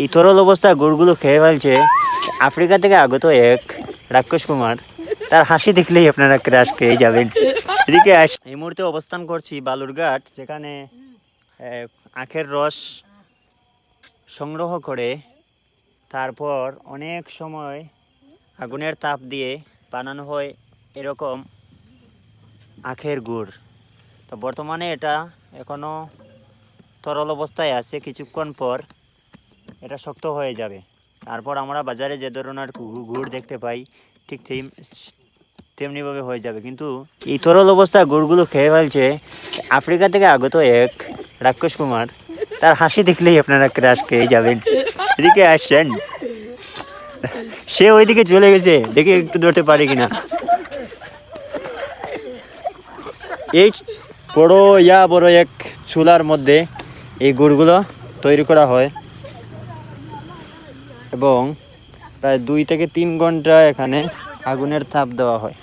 এই তরল অবস্থায় গুড়গুলো খেয়ে ফেলছে। আফ্রিকা থেকে আগত এক রাক্ষস কুমার, তার হাসি দেখলেই আপনারা ক্রাশ খেয়ে যাবেন। এদিকে আস এই মুহূর্তে অবস্থান করছি বালুরঘাট, যেখানে আখের রস সংগ্রহ করে। তারপর অনেক সময় আগুনের তাপ দিয়ে বানানো হয় এরকম আখের গুড়। তো বর্তমানে এটা এখনও তরল অবস্থায় আছে কিছুক্ষণ পর। এটা শক্ত হয়ে যাবে। তারপর আমরা বাজারে যে ধরনের গুড় দেখতে পাই, ঠিক তেম তেমনিভাবে হয়ে যাবে। কিন্তু এই তরল অবস্থায় গুড়গুলো খেয়ে ফেলছে, আফ্রিকা থেকে আগত এক রাক্ষস কুমার, তার হাসি দেখলেই আপনারা ক্রাশ খেয়ে যাবেন। এদিকে আসছেন। সে ওইদিকে চলে গেছে, দেখে একটু ধরতে পারে কিনা। এই বড়, ইয়া বড় এক চুলার মধ্যে এই গুড়গুলো তৈরি করা হয়। এবং প্রায় দুই থেকে তিন ঘণ্টা এখানে আগুনের থাপ দেওয়া হয়।